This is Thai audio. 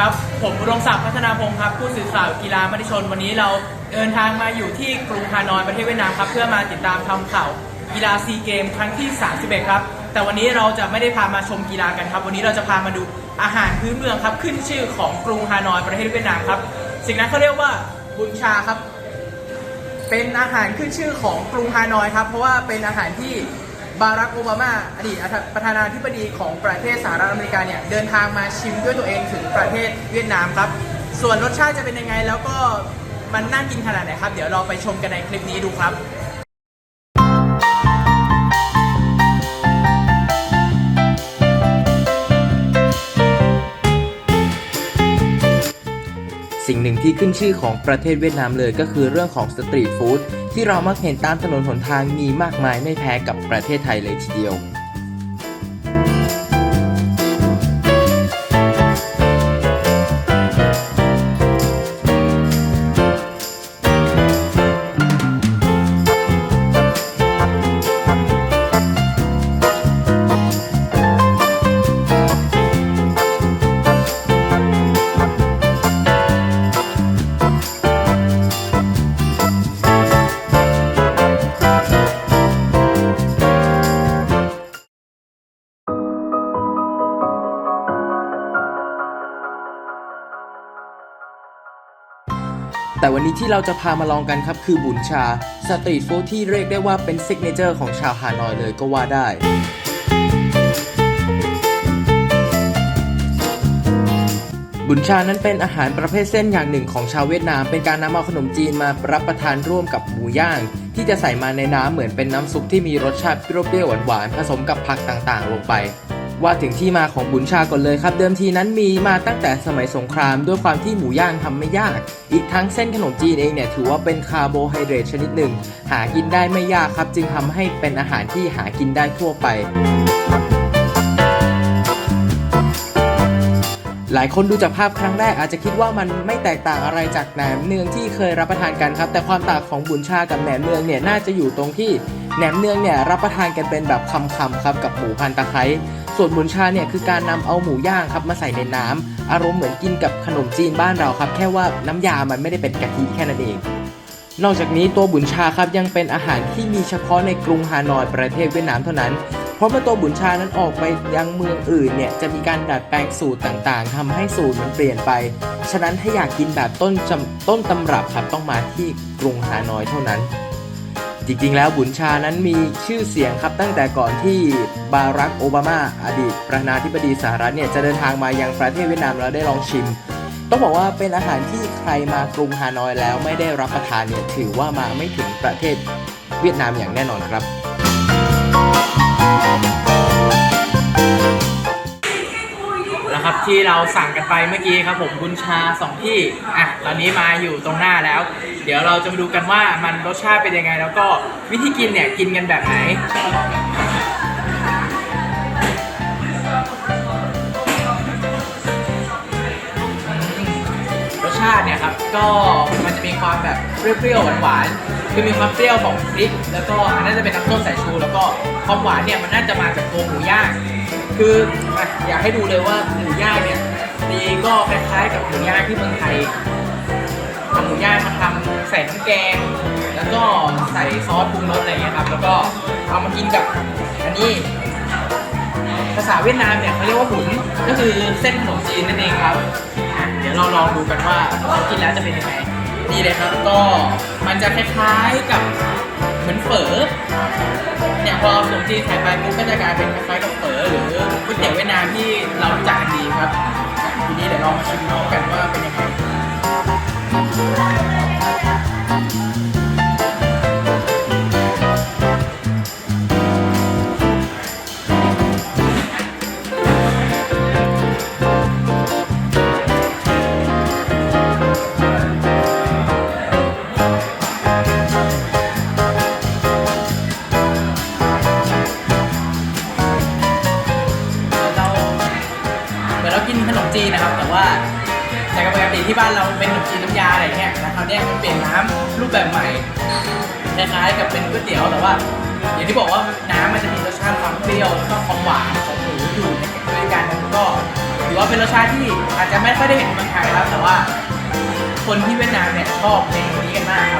ครับ ผมอุรงศักดิ์พัฒนาพงศ์ครับ ผู้สื่อข่าวกีฬามติชน วันนี้เราเดินทางมาอยู่ที่กรุงฮานอยประเทศเวียดนามครับ เพื่อมาติดตามทำข่าวกีฬาซีเกมครั้งที่ 31 ครับ แต่วันนี้เราจะไม่ได้พามาชมกีฬากันครับ วันนี้เราจะพามาดูอาหารพื้นเมืองครับ ขึ้นชื่อของกรุงฮานอยประเทศเวียดนามครับ สิ่งนั้นเขาเรียกว่าบุญชาครับ เป็นอาหารขึ้นชื่อของกรุงฮานอยครับ เพราะว่าเป็นอาหารที่ บารักโอบามาอดีตประธานาธิบดีของประเทศสหรัฐอเมริกาเนี่ยเดินทางมาชิมด้วยตัวเองถึงประเทศเวียดนามครับ ส่วนรสชาติจะเป็นยังไงแล้วก็มันน่ากินขนาดไหนครับ เดี๋ยวเราไปชมกันในคลิปนี้ดูครับสิ่งหนึ่งที่ขึ้นชื่อของประเทศเวียดนามเลยก็คือเรื่องของสตรีทฟู้ด ที่เรามักเห็นตามถนนหนทางมีมากมายไม่แพ้กับประเทศไทยเลยทีเดียว แต่วันนี้ที่เราจะพามาลองกันครับ คือบุญชา สตรีทฟู้ดที่เรียกได้ว่าเป็นซิกเนเจอร์ของชาวฮานอยเลยก็ว่าได้บุญชานั้นเป็นอาหารประเภทเส้นอย่างหนึ่งของชาวเวียดนาม เป็นการนำเอาขนมจีนมารับประทานร่วมกับหมูย่าง ที่จะใส่มาในน้ำเหมือนเป็นน้ำซุปที่มีรสชาติเปรี้ยวๆหวานๆผสมกับผักต่างๆ ลงไป ว่าถึงที่มาของบุญชาก่อนเลยครับ เดิมทีนั้นมีมาตั้งแต่สมัยสงคราม ด้วยความที่หมูย่างทำไม่ยาก อีกทั้งเส้นขนมจีนเองเนี่ยถือว่าเป็นคาร์โบไฮเดรตชนิดหนึ่ง หากินได้ไม่ยากครับ จึงทำให้เป็นอาหารที่หากินได้ทั่วไปหลายคนดูจากภาพครั้งแรกอาจจะคิดว่ามันไม่แตกต่างอะไรจากแหนมเนืองที่เคยรับประทานกันครับ แต่ความต่างของบุญชากับแหนมเนืองเนี่ยน่าจะอยู่ตรงที่แหนมเนืองเนี่ยรับประทานกันเป็นแบบคำๆครับกับหมูพันตะไคร้ส่วนบุญชาเนี่ยคือการนำเอาหมูย่างครับมาใส่ในน้ำอารมณ์เหมือนกินกับขนมจีนบ้านเราครับ แค่ว่าน้ำยามันไม่ได้เป็นกะทิแค่นั้นเอง นอกจากนี้ตัวบุญชาครับยังเป็นอาหารที่มีเฉพาะในกรุงฮานอยประเทศเวียดนามเท่านั้น เพราะเมื่อตัวบุญชานั้นออกไปยังเมืองอื่นเนี่ยจะมีการดัดแปลงสูตรต่างๆทำให้สูตรมันเปลี่ยนไป ฉะนั้นถ้าอยากกินแบบต้นต้นตำรับครับต้องมาที่กรุงฮานอยเท่านั้น จริงๆ แล้วบุญชานั้นมีชื่อเสียงครับตั้งแต่ก่อนที่บารักโอบามาอดีตประธานาธิบดีสหรัฐเนี่ยจะเดินทางมายังประเทศเวียดนามแล้วได้ลองชิม ต้องบอกว่าเป็นอาหารที่ใครมากรุงฮานอยแล้วไม่ได้รับประทานเนี่ยถือว่ามาไม่ถึงประเทศเวียดนามอย่างแน่นอนครับ ที่เราสั่งกันไปเมื่อกี้ครับผมบุญชาสองที่อะตอนนี้มาอยู่ตรงหน้าแล้ว เดี๋ยวเราจะมาดูกันว่ามันรสชาติเป็นยังไง แล้วก็วิธีกินเนี่ยกินกันแบบไหนรสชาติเนี่ยครับก็มันจะมีความแบบเปรี้ยวๆหวานๆคือมีความเปรี้ยวของพริก แล้วก็อันนั้นจะเป็นน้ำส้มสายชู แล้วก็ความหวานเนี่ยมันน่าจะมาจากตัวหมูย่าง คืออะอยากให้ดูเลยว่าหมูย่างเนี่ยดีก็คล้ายๆกับหมูย่างที่เมืองไทยเอาหมูย่างมาทำใส่น้ำแกง แล้วก็ใส่ซอสปรุงรสอะไรอย่างเงี้ยครับ แล้วก็เอามากินกับอันนี้ ภาษาเวียดนามเนี่ยเขาเรียกว่าหุนก็คือเส้นขนมจีนนั่นเองครับอะเดี๋ยวเราลองดูกันว่าเขากินแล้วจะเป็นยังไงนี่เลยครับก็มันจะคล้ายๆกับเหมือนเฝอเนี่ยพอขนมจีนใส่ไปปุ๊บก็จะกลายเป็นคล้ายๆกับเฝอหรือ ก๋วยเตี๋ยวเวียดนามที่เรารู้จักกันดีครับ ทีนี้เดี๋ยวเรามาชิมกันว่าเป็นยังไง เรากินขนมจีนนะครับ แต่ว่าแต่ปกติที่บ้านเราเป็นขนมจีนน้ำยาอะไรเงี้ยแล้วคราวเนี้ยมันเปลี่ยนน้ำรูปแบบใหม่คล้ายๆกับเป็นก๋วยเตี๋ยวแต่ว่า อย่างที่บอกว่าน้ำมันจะมีรสชาติความเปรี้ยวแล้วก็ความหวานของหมูอยู่ในด้วยกันแล้วก็ถือว่าเป็นรสชาติที่อาจจะไม่ค่อยได้เห็นในเมืองไทยครับแต่ว่า คนที่เวียดนามเนี่ยชอบเมนูนี้กันมากครับ